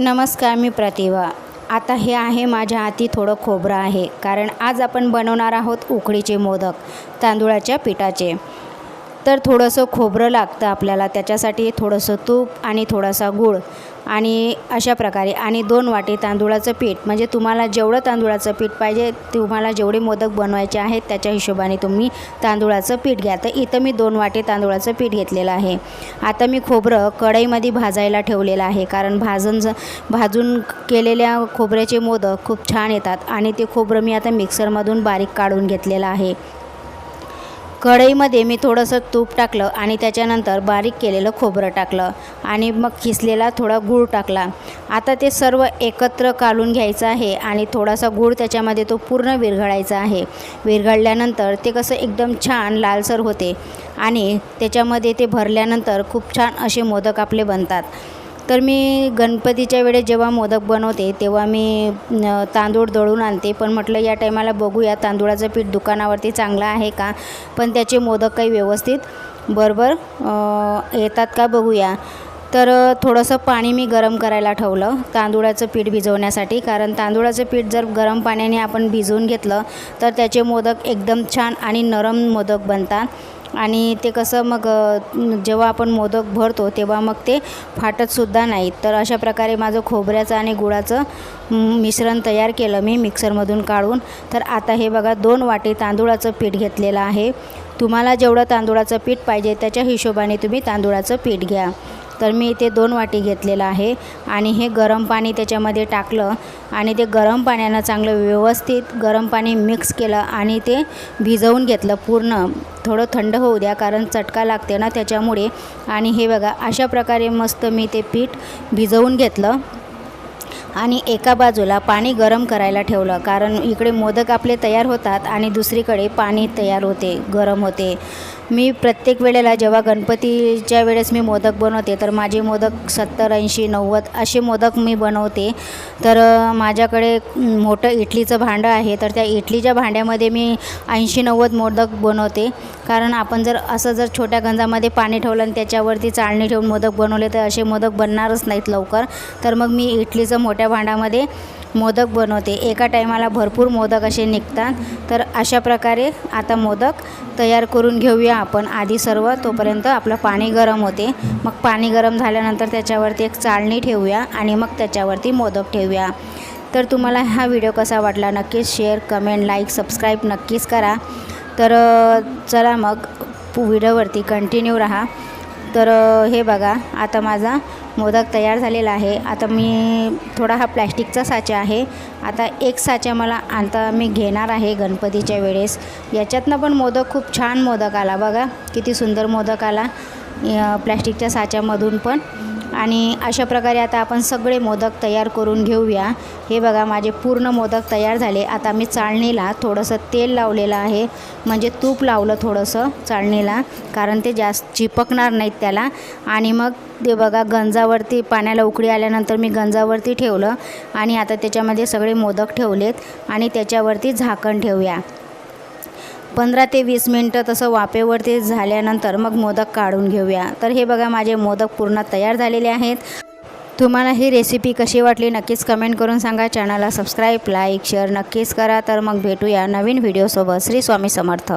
नमस्कार मी प्रतिभा. आता हे आहे माझ्या हाती थोडं खोबरं आहे कारण आज आपण बनवणार आहोत उकडीचे मोदक तांदुळाच्या पिठाचे. तर थोडंसं खोबरं लागतं आपल्याला त्याच्यासाठी थोडंसं तूप आणि थोडासा गूळ आणि अशा प्रकारे आणि दोन वाटी तांदूळाचं पीठ. म्हणजे तुम्हाला जेवढं तांदूळाचं पीठ पाहिजे तुम्हाला जेवढे मोदक बनवायचे आहेत त्याच्या हिशोबाने तुम्ही तांदूळाचं पीठ घ्या. तर इथं मी दोन वाटी तांदूळाचं पीठ घेतलेलं आहे. आता मी खोबरं कढईमध्ये भाजायला ठेवलेलं आहे कारण भाजून भाजून केलेल्या खोबऱ्याचे मोदक खूप छान येतात आणि ते खोबरं मी आता मिक्सरमधून बारीक काढून घेतलेलं आहे. कढईमध्ये मी थोडंसं तूप टाकलं आणि त्याच्यानंतर बारीक केलेलं खोबरं टाकलं आणि मग किसलेला थोडा गूळ टाकला. आता ते सर्व एकत्र काढून घ्यायचं आहे आणि थोडासा गूळ त्याच्यामध्ये तो पूर्ण विरघळायचा आहे. विरघळल्यानंतर ते कसं एकदम छान लालसर होते आणि त्याच्यामध्ये ते भरल्यानंतर खूप छान असे मोदक आपले बनतात. तर मी गणपतीच्या वेळेस जेव्हा मोदक बनवते तेव्हा मी तांदूळ दळून आणते. पण म्हटलं या टायमाला बघूया तांदूळाचं पीठ दुकानावरती चांगलं आहे का? पण त्याचे मोदक काही व्यवस्थित बरोबर येतात का बघूया. तर थोडंसं पाणी मी गरम करायला ठेवलं तांदूळाचं पीठ भिजवण्यासाठी. कारण तांदूळाचं पीठ जर गरम पाण्याने आपण भिजवून घेतलं तर त्याचे मोदक एकदम छान आणि नरम मोदक बनतात. आणि ते कसं मग जेव्हा आपण मोदक भरतो तेव्हा मग ते फाटतसुद्धा नाहीत. तर अशा प्रकारे माझं खोबऱ्याचं आणि गुळाचं मिश्रण तयार केलं मी मिक्सरमधून काढून. तर आता हे बघा दोन वाटी तांदूळाचं पीठ घेतलेलं आहे. तुम्हाला जेवढं तांदूळाचं पीठ पाहिजे त्याच्या हिशोबाने तुम्ही तांदूळाचं पीठ घ्या. तर मी इथे दोन वाटी घेतलेलं आहे आणि हे गरम पाणी त्याच्यामध्ये टाकलं आणि ते गरम पाण्यानं चांगलं व्यवस्थित गरम पाणी मिक्स केलं आणि ते भिजवून घेतलं पूर्ण. थोडं थंड होऊ द्या कारण चटका लागते ना त्याच्यामुळे. आणि हे बघा अशा प्रकारे मस्त मी ते पीठ भिजवून घेतलं. आणि एका बाजूला पाणी गरम करायला ठेवलं. कारण इकडे मोदक आपले तयार होतात आणि दुसरीकडे पाणी तयार होते गरम होते. मी प्रत्येक वेळेला जेव्हा गणपतीच्या वेळेस मी मोदक बनवते तर माझे मोदक सत्तर ऐंशी नव्वद असे मोदक मी बनवते. तर माझ्याकडे मोठं इडलीचं भांडं आहे तर त्या इडलीच्या भांड्यामध्ये मी ऐंशी नव्वद मोदक बनवते. कारण आपण जर असं जर छोट्या गंजामध्ये पाणी ठेवलं आणि त्याच्यावरती चाळणी ठेवून मोदक बनवले तर असे मोदक बनणारच नाहीत लवकर. तर मग मी इडलीचं मोठ्या भांडामध्ये मोदक बनवते. एका टायमाला भरपूर मोदक असे निघतात. तर अशा प्रकारे आता मोदक तयार करून घेऊया आपण. आधी सर्व तोपर्यंत आपलं पाणी गरम होते. मग पाणी गरम झाल्यानंतर त्याच्यावरती एक चाळणी ठेवूया आणि मग त्याच्यावरती मोदक ठेवूया. तर तुम्हाला हा व्हिडिओ कसा वाटला नक्कीच शेअर कमेंट लाईक सबस्क्राईब नक्कीच करा. तर चला मग व्हिडिओवरती कंटिन्यू राहा. तर हे बघा आता माझा मोदक तयार झालेला आहे. आता मी थोडा हा प्लॅस्टिकचा साचा आहे. आता एक साचा मला आता मी घेणार आहे गणपतीच्या वेळेस. याच्यातनं पण मोदक खूप छान मोदक आला बघा. किती सुंदर मोदक आला प्लॅस्टिकच्या साच्यामधून पण. आणि अशा प्रकारे आता आपण सगळे मोदक तयार करून घेऊया. हे बघा माझे पूर्ण मोदक तयार झाले. आता मी चाळणीला थोडंसं तेल लावलेलं आहे. म्हणजे तूप लावलं थोडंसं चाळणीला कारण ते जास्त चिपकणार नाहीत त्याला. आणि मग ते बघा गंजावरती पाण्याला उकळी आल्यानंतर मी गंजावरती ठेवलं. आणि आता त्याच्यामध्ये सगळे मोदक ठेवलेत. आणि त्याच्यावरती झाकण ठेवूया. पंधरा ते वीस मिनटं तसं वाफेवरती झाल्यानंतर मग मोदक काढून घेऊया. तर हे बघा माझे मोदक पूर्ण तयार झालेले आहेत. तुम्हाला ही रेसिपी कशी वाटली नक्कीच कमेंट करून सांगा. चॅनलला सबस्क्राईब लाईक शेअर नक्कीच करा. तर मग भेटूया नवीन व्हिडिओसोबत श्री स्वामी समर्थ.